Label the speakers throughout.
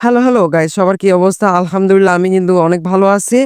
Speaker 1: Hello, hello guys সবার কি অবস্থা? আলহামদুলিল্লাহ আমি কিন্তু অনেক ভালো আছি।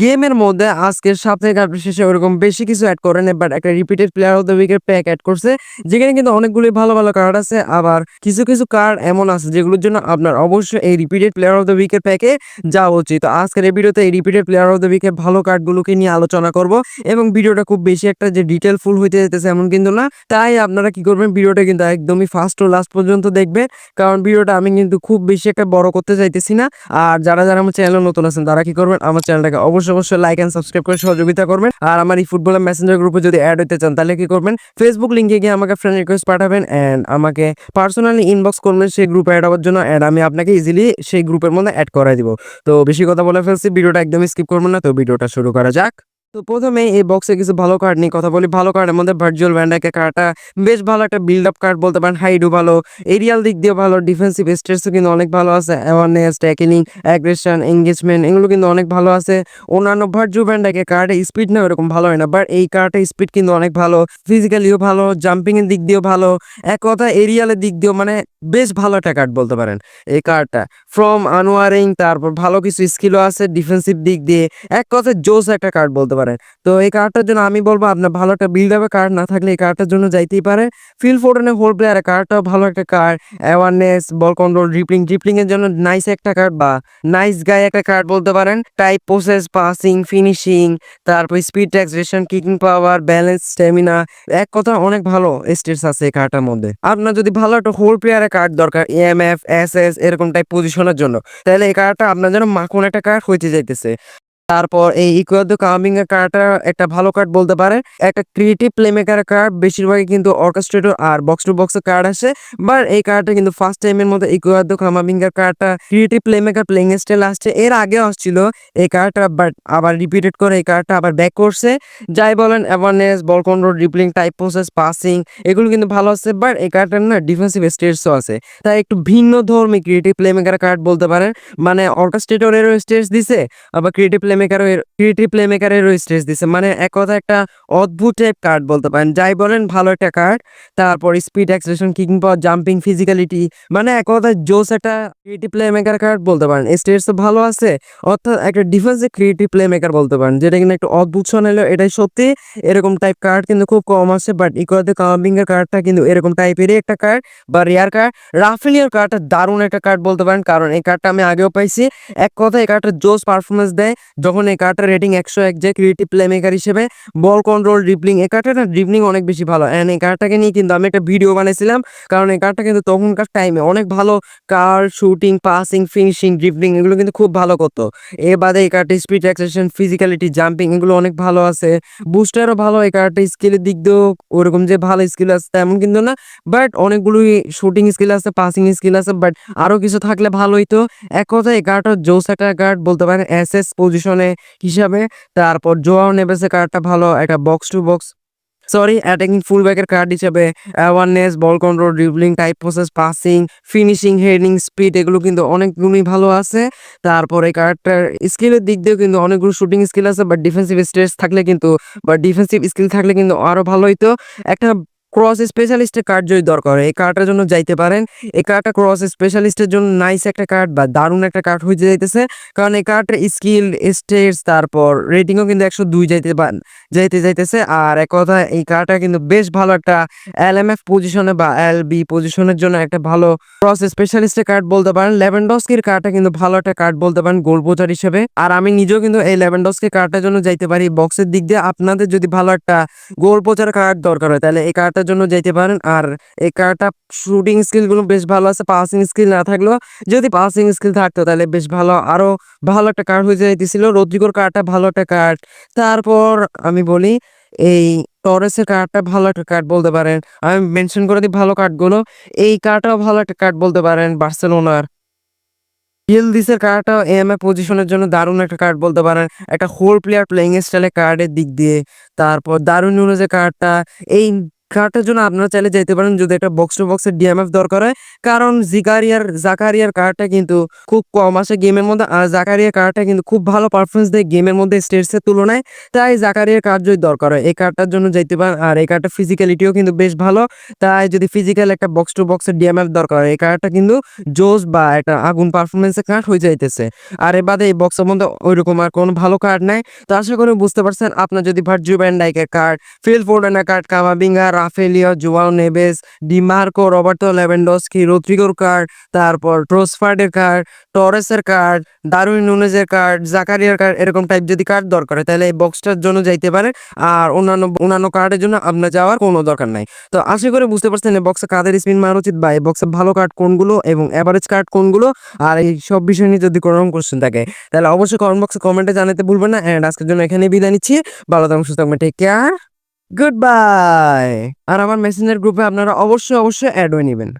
Speaker 1: গেমের মধ্যে আজকের সাপ্তাহিক আপডেট শেষে ওরকম বেশি কিছু এড করে নাই বাট একটা রিপিটেড প্লেয়ার অফ দ্য উইকের প্যাক এড করছে। যেখানে কিন্তু অনেকগুলি ভালো, ভালো কার্ড আছে। আবার কিছু, কিছু কার্ড এমন আছে যেগুলোর জন্য আপনার অবশ্যই এই রিপিটেড প্লেয়ার অফ দ্য উইকের প্যাকে যাওয়া উচিত। তো আজকের এই ভিডিওতে এই রিপিটেড প্লেয়ার অফ দ্য উইকের ভালো কার্ডগুলোকে নিয়ে আলোচনা করব এবং ভিডিওটা খুব বেশি একটা যে ডিটেল ফুল হইতে যেতেছে এমন কিন্তু না। তাই আপনারা কি করবেন ভিডিওটা কিন্তু একদমই ফার্স্ট টু লাস্ট পর্যন্ত দেখবেন। কারণ ভিডিওটা আমি কিন্তু খুব বেশি একটা বড় করতে চাইতেছি না। আর যারা, যারা আমার চ্যানেলে নতুন আছেন তারা কি করবেন আমার চ্যানেলটাকে অবশ্যই, অবশ্যই লাইক এন্ড সাবস্ক্রাইব করে সহযোগিতা করবেন। আর আমার এই ফুটবলের মেসেঞ্জার গ্রুপে যদি অ্যাড হতে চান তাহলে কি করবেন ফেসবুক লিংকে গিয়ে আমাকে ফ্রেন্ড রিকোয়েস্ট পাঠাবেন এন্ড আমাকে পার্সোনালি ইনবক্স করবেন সেই গ্রুপে অ্যাড হওয়ার জন্য এন্ড আমি আপনাকে ইজিলি সেই গ্রুপের মধ্যে এড করাই দিব। তো বেশি কথা বলে ফেলছি ভিডিওটা একদমই স্কিপ করবেন না। তো ভিডিওটা শুরু করা যাক। তো প্রথমেই এই বক্সে কিছু ভালো কার্ড নিয়ে কথা বলি। ভালো কার্ডের মধ্যে ভার্চুয়াল ভ্যান ডাইকের কার্ডটা বেশ ভালো একটা বিল্ড আপ কার্ড বলতে পারেন। হাইটও ভালো, এরিয়াল দিক দিয়েও ভালো, ডিফেন্সিভ স্টেটসও কিন্তু অনেক ভালো আছে। অ্যাওয়ারনেস, ট্যাকলিং, অ্যাগ্রেশন, এঙ্গেজমেন্ট এগুলো কিন্তু অনেক ভালো আছে। অন্যান্য ভার্চুয়াল ভ্যান ডাইকের কার্ডে স্পিড না ওরকম ভালো হয় না। বাট এই কার্ডের স্পিড কিন্তু অনেক ভালো। ফিজিক্যালিও ভালো, জাম্পিংয়ের দিক দিয়েও ভালো। এক কথায় এরিয়ালের দিক দিয়েও মানে বেশ ভালো একটা কার্ড বলতে পারেন এই কার্ডটা। ফ্রম আনোয়ারিং তারপর ভালো কিছু স্কিলও আছে ডিফেন্সিভ দিক দিয়ে। এক কথায় জোস একটা কার্ড বলতে পারেন। তো এই কার্ডটার জন্য আমি বলব আপনার ভালো একটা বিল্ড আপের কার্ড না থাকলে এই কার্ডটার জন্য যাইতেই পারে। ফিল ফোর্ডেনের হোল প্লেয়ারের কার্ডটাও ভালো একটা card. Awareness, ball control, dribbling এর জন্য নাইস একটা কার্ড বা নাইস গায়ে একটা কার্ড বলতে পারেন। টাইপ, প্রসেস, পাসিং, ফিনিশিং, তারপর speed, acceleration, kicking power, balance, stamina এক কথা অনেক ভালো স্টেটস আছে এই কার্ডটার মধ্যে। আপনার যদি ভালো একটা হোল প্লেয়ারের কার্ড দরকার ইএমএফ, এস এরকম টাইপ পজিশনের জন্য তাহলে এই কার্ডটা আপনার যেন মাখন একটা কার হইতে যাইতেছে। তারপর এই ইকুয়াদো কামিং এর কার্ডটা একটা ভালো কার্ড বলতে পারে একটা ক্রিয়েটিভ প্লেমেকার কার্ড বেশিরভাগই কিন্তু অর্কেস্ট্রেটর আর বক্স টু বক্স কার্ড আসে। বাট এই কার্ডটা কিন্তু ফার্স্ট টাইমের মধ্যে ইকুয়াদো কামিং এর কার্ডটা ক্রিয়েটিভ প্লেমেকার প্লেইং স্টাইল আসছে। এর আগে আসছিল এই কার্ডটা বাট আবার রিপিটেড করে এই কার্ডটা আবার ব্যাক করছে। যাই বলেন awareness, ball control, dribbling, type process, passing এগুলো কিন্তু ভালো আছে। বাট এই কার্ডটার না ডিফেন্সিভ স্টেটসও আছে। তাই একটু ভিন্ন ধর্মী ক্রিয়েটিভ প্লেমেকার কার্ড বলতে পারেন। মানে অর্কেস্ট্রেটরেরও স্টেটস দিছে আবার ক্রিয়েটিভ প্লেমেকারও ক্রিয়েটিভ প্লেমেকারেরও স্টেটস দিছে। মানে এক কথায় একটা অদ্ভুত টাইপ কার্ড বলতে পারেন। যাই বলেন ভালো একটা কার্ড। তারপর speed, acceleration, kicking power, jumping, physicality মানে এক কথায় জোস একটা ক্রিয়েটিভ প্লেমেকার কার্ড বলতে পারেন। স্টেটসও ভালো আছে। অর্থাৎ একটা ডিফেন্সিভ ক্রিয়েটিভ প্লেমেকার বলতে পারেন। যেটা কিনা একটু অদ্ভুত শোনালেও এটাই সত্যি। এরকম টাইপ কার্ড কিন্তু খুব কম আছে। বাট ইকুয়াদো কামিং এর কার্ডটা কিন্তু এরকম টাইপেরই একটা কার্ড বা রেয়ার কার্ড। রাফেলিয়ার কার্ডটা দারুণ একটা কার্ড বলতে পারেন। কারণ এই কার্ডটা আমি আগেও পাইছি। এক কথায় এই কার্ডটা জোস পারফরমেন্স দেয়। যখন এই কার্ডটার রেটিং ১০১ যায় ক্রিয়েটিভ প্লেমেকার হিসেবে বল কন্ট্রোল, ড্রিবলিং এই কার্ডটার না ড্রিবলিং অনেক বেশি ভালো। অ্যান্ড এই কার্ডটাকে নিয়ে কিন্তু আমি একটা ভিডিও বানিয়েছিলাম কারণ এই কার্ডটা কিন্তু তখনকার টাইমে অনেক ভালো কার শুটিং, পাসিং, ফিনিশিং, ড্রিবলিং এগুলো কিন্তু খুব ভালো করতো। এ বাদে এই কার্ডটা স্পিড, অ্যাক্সেলেরেশন, ফিজিক্যালিটি, জাম্পিং এগুলো অনেক ভালো আছে। বুস্টারও ভালো এই কার্ডটা স্কিলের দিক দিয়েও ওরকম যে ভালো স্কিল আছে তেমন কিন্তু না। বাট অনেকগুলোই শুটিং স্কিল আছে, পাসিং স্কিল আছে বাট আরও কিছু থাকলে ভালো হইতো। এক কথায় এই কার্ডটা জোস একটা কার্ড বলতে পারেন এসএস পজিশনে হিসাবে। তারপর জোয়াও নেভেসের কার্ডটা ভালো একটা box to box sorry attacking ফুলব্যাকের card হিসেবে awareness, ball control, dribbling, type process, passing, finishing, heading, speed এগুলো কিন্তু অনেকগুলোই ভালো আছে। তারপর এই কার্ডটার স্কিলের দিক দিয়েও কিন্তু অনেকগুলো শুটিং স্কিল আছে বাট ডিফেন্সিভ স্ট্রেস থাকলে কিন্তু বা ডিফেন্সিভ স্কিল থাকলে কিন্তু আরও ভালো হইতো। একটা ক্রস স্পেশালিস্টের কার্ড যদি দরকার হয় এই কার্ডটার জন্য যাইতে পারেন। এই কার্ডটা ক্রস স্পেশালিস্টের জন্য নাইস একটা কার্ড বা দারুণ একটা কার্ড হইতে যাইতেছে। কারণ এই কার্ডটার স্কিল, স্টেটস তারপর রেটিংও কিন্তু ১০২ যাইতে পান যাইতে যাইতেছে। আর এক কথায় এই কার্ডটা কিন্তু বেশ ভালো একটা এলএমএফ পজিশনে বা এল বি পজিশনের জন্য একটা ভালো ক্রস স্পেশালিস্টের কার্ড বলতে পারেন। লেভানডস্কির কার্ডটা কিন্তু ভালো একটা কার্ড বলতে পারেন গোল পোচার হিসেবে। আর আমি নিজেও কিন্তু এই লেভানডস্কি কার্ডটার জন্য যাইতে পারি বক্সের দিক দিয়ে। আপনাদের যদি ভালো একটা গোল পোচার কার্ড দরকার হয় তাহলে এই কার্ডটার জন্য যাইতে পারেন। আর এই কার্ডটা শুটিং স্কিলগুলো বেশ ভালো আছে। পাসিং স্কিল না থাকলেও যদি পাসিং স্কিল থাকতো তাহলে বেশ ভালো আরও ভালো একটা কার্ড হয়ে যাইতেছিল। রদ্রিগোর কার্ডটা ভালো একটা কার্ড। তারপর আমি বলি, এই টরেসের কার্ডটা ভালো একটা কার্ড বলতে পারেন। আমি মেনশন করে দিই ভালো কার্ডগুলো। এই কার্ডটাও ভালো একটা কার্ড বলতে পারেন বার্সেলোনার। ইলদিজের কার্ডটাও এএমএ পজিশনের জন্য দারুণ একটা কার্ড বলতে পারেন। একটা হোল প্লেয়ার প্লেইং স্টাইলের কার্ডের দিক দিয়ে। তারপর দারুণ নুনেজের কার্ডটা এই কার্ডটার জন্য আপনারা চাইলে যেতে পারেন, যদি একটা বক্স টু বক্সের ডিএমএফ দরকার হয়। কারণ জিকারিয়ার জাকারিয়ার কার্ডটা কিন্তু খুব কম আসে গেমের মধ্যে, আর জাকারিয়া কার্ডটা কিন্তু খুব ভালো পারফরমেন্স দেয় গেমের মধ্যে স্টেটসের তুলনায়। তাই জাকারিয়ার কার্ড যদি দরকার হয়, এই কার্ডটার জন্য যাইতে পারেন, আর এই কার্ডটা ফিজিক্যালিটিও কিন্তু বেশ ভালো। তাই যদি ফিজিক্যাল একটা বক্স টু বক্সের ডিএমএফ দরকার হয়, এই কার্ডটা কিন্তু জোস বা একটা আগুন পারফরমেন্সের কার্ড হয়ে যাইতেছে। আর এ বাদে এই বক্সের মধ্যে ওইরকম আর কোনো ভালো কার্ড নাই। তো আশা করি বুঝতে পারছেন, আপনার যদি ভার্জু ব্যান্ডাইকের কার্ড ফিল ফোর্ডেনের card Camavinga রাফেলিয়া Joao Neves, Dimarco Roberto Lewandowski রোদ্রিগোর card, তারপর ট্রোসফার্ডের কার্ড, টরেসের কার্ড দারুইন নুনেজের কার্ড, জাকারিয়ার কার্ড, এরকম টাইপ যদি কার্ড দরকার হয়, তাহলে এই বক্সটার জন্য যাইতে পারে। আর অন্যান্য অন্যান্য কার্ডের জন্য আপনার যাওয়ার কোনো দরকার নাই। তো আশা করি বুঝতে পারছেন, এই বক্সে কাদের স্পিন মারা উচিত বা এই বক্সে ভালো কার্ড কোনগুলো এবং অ্যাভারেজ কার্ড কোনগুলো? আর এই সব বিষয় নিয়ে যদি কোনো রকম কোশ্চেন থাকে, তাহলে অবশ্যই কমেন্ট বক্সে কমেন্টে জানাতে ভুলবেন না। অ্যান্ড আজকের জন্য এখানে বিদায় নিচ্ছি। ভালো থাকুন, সুস্থ থাকবেন টেক কেয়ার গুড বাই আর আমার মেসেঞ্জার গ্রুপে আপনারা অবশ্যই অবশ্যই অ্যাড হয়ে নেবেন।